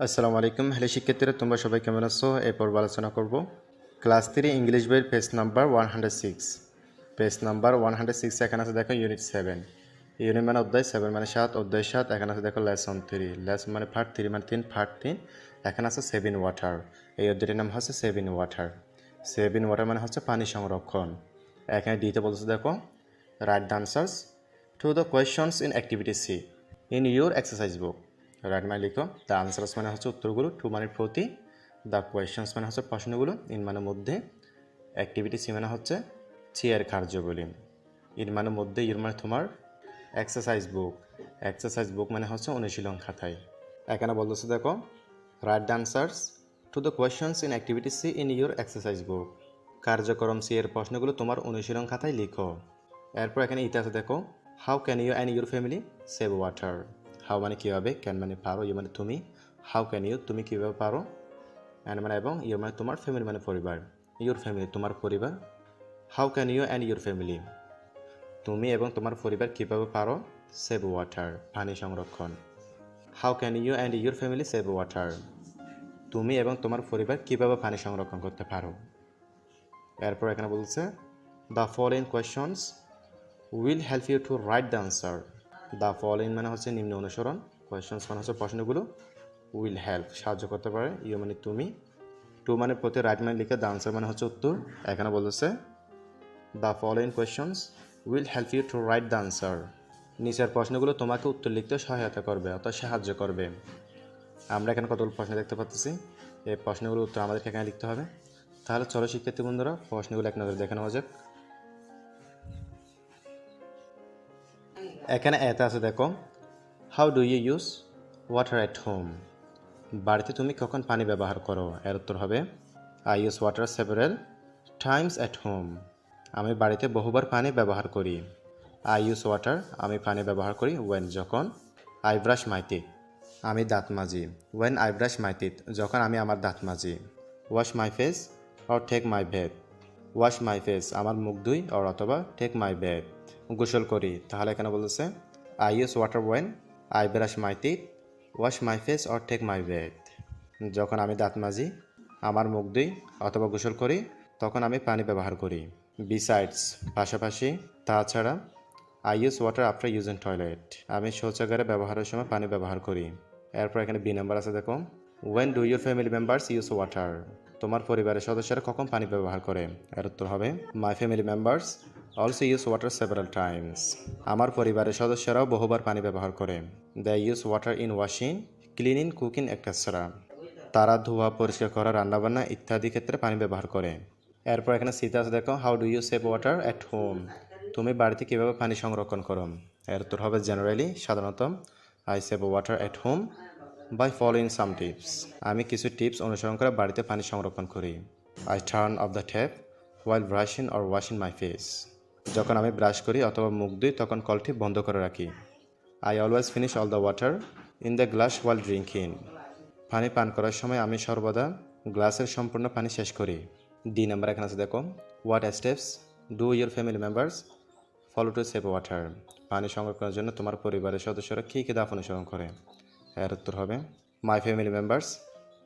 আসসালামু আলাইকুম। হ্যালো শিক্ষার্থীরা, তোমরা সবাই কেমন আছো? এরপর আলোচনা করব। ক্লাস থ্রি, ইংলিশ বইয়ের page number one hundred six page number one hundred six এখানে আছে, দেখো ইউনিট সেভেন ইউনিট মানে অধ্যায় সেভেন মানে সাত, অধ্যায় সাত, এখানে আছে, দেখো লেসন থ্রি লেসন মানে ফার্ট থ্রি মানে তিন ফার্ট তিন। এখানে আছে সেভিন ওয়াটার এই অধ্যায়টির নাম হচ্ছে সেভিন ওয়াটার সেভিন ওয়াটার মানে হচ্ছে, পানি সংরক্ষণ। এখানে ডিতে বলছে দেখো write the answers to the questions in activity C in your exercise book write মানে লিখো দ্য আনসার্স মানে হচ্ছে উত্তরগুলো টু মানে প্রতি। দ্য কোয়েশনস মানে হচ্ছে প্রশ্নগুলো ইন মানে মধ্যে। অ্যাক্টিভিটি সি মানে হচ্ছে চেয়ার কার্যগুলি। ইন মানে মধ্যে ইউর মানে তোমার এক্সারসাইজ বুক এক্সারসাইজ বুক মানে হচ্ছে অনুশীলন খাতায়। এখানে বলতেছে দেখো write the answers to the questions in activity C in your exercise book কার্যক্রম সি এর প্রশ্নগুলো তোমার অনুশীলন খাতায় লিখো। এরপর এখানে ইতিহাসে দেখো how can you and your family save water how মানে কীভাবে ক্যান মানে পারো ইউ মানে তুমি হাউ ক্যান ইউ তুমি কীভাবে পারো অ্যান্ড মানে এবং ইউ মানে তোমার ফ্যামিলি মানে পরিবার ইউর ফ্যামিলি তোমার পরিবার how can you and your family তুমি এবং তোমার পরিবার কীভাবে পারো সেভ ওয়াটার পানি সংরক্ষণ how can you and your family save water তুমি এবং তোমার পরিবার কীভাবে পানি সংরক্ষণ করতে পারো, এরপর এখানে বলছে the following questions will help you to write the answer the following মানে হচ্ছে নিম্ন অনুসরণ। কোয়েশনস মানে হচ্ছে প্রশ্নগুলো উইল হেল্প সাহায্য করতে পারে। ইউ মানে তুমি। টু মানে প্রতি রাইট মানে লিখে দ্য আনসার মানে হচ্ছে উত্তর। এখানে বলতেছে the following questions will help you to write the answer নিচের প্রশ্নগুলো তোমাকে উত্তর লিখতে সহায়তা করবে, অর্থাৎ সাহায্য করবে। আমরা এখানে কতগুলো প্রশ্ন দেখতে পাচ্ছি? এই প্রশ্নগুলোর উত্তর আমাদেরকে এখানে লিখতে হবে। তাহলে চলো শিক্ষার্থী বন্ধুরা, প্রশ্নগুলো এক নজরে দেখে নেওয়া যাক। এখানে এতে আছে দেখো how do you use water at home বাড়িতে তুমি কখন পানি ব্যবহার করো? এর উত্তর হবে I use water several times at home আমি বাড়িতে বহুবার পানি ব্যবহার করি। আই ইউজ ওয়াটার আমি পানি ব্যবহার করি ওয়েন যখন আই ব্রাশ মাই আমি দাঁত মাজি। ওয়েন আই ব্রাশ মাই যখন আমি আমার দাঁত মাজি। Wash my face or take my bed wash my face আমার মুখ ধুই অর অথবা টেক মাই বেড গোসল করি। তাহলে এখানে বলেছে I use water when I brush my teeth wash my face or take my bed যখন আমি দাঁত মাজি, আমার মুখ ধুই, অথবা গোসল করি, তখন আমি পানি ব্যবহার করি। বিসাইডস পাশাপাশি তাছাড়া I use water after using toilet আমি শৌচাগারে ব্যবহারের সময় পানি ব্যবহার করি। এরপর এখানে বি নাম্বার আছে দেখো। When do your family members use water তোমার পরিবারের সদস্যরা কখন পানি ব্যবহার করে? এর উত্তর হবে my family members also use water several times আমার পরিবারের সদস্যরাও বহুবার পানি ব্যবহার করে। The use water in washing cleaning cooking etcetera তারা ধোয়া, পরিষ্কার করা, রান্নাবান্না ইত্যাদি ক্ষেত্রে পানি ব্যবহার করে। এরপর এখানে সিতে আছে দেখো how do you save water at home তুমি বাড়িতে কীভাবে পানি সংরক্ষণ করো? এর উত্তর হবে জেনারেলি সাধারণত I save water at home by following some tips আমি কিছু টিপস অনুসরণ করে বাড়িতে পানি সংরক্ষণ করি। I turn off the tap while brushing or washing my face যখন আমি ব্রাশ করি অথবা মুখ দিই তখন কলটি বন্ধ করে রাখি। I always finish all the water in the glass while drinking পানি পান করার সময় আমি সর্বদা গ্লাসের সম্পূর্ণ পানি শেষ করি। ডি নাম্বার এখানে আছে দেখো। What steps do your family members follow to save water পানি সংরক্ষণের জন্য তোমার পরিবারের সদস্যরা কী কী দাফ অনুসরণ করে? এর উত্তর হবে my family members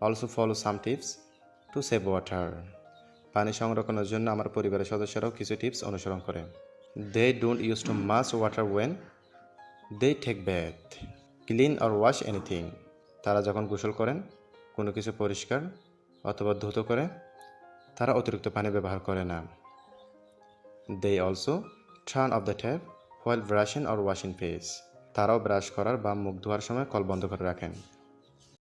also follow some tips to save water পানি সংরক্ষণের জন্য আমার পরিবারের সদস্যরাও কিছু টিপস অনুসরণ করে। They don't use too much water when they take bath clean or wash anything তারা যখন গোসল করেন, কোনো কিছু পরিষ্কার অথবা ধুত করে, তারা অতিরিক্ত পানি ব্যবহার করে না। They also turn off the tap while brushing or washing face তারাও ব্রাশ করার বা মুখ ধোয়ার সময় কল বন্ধ করে রাখেন।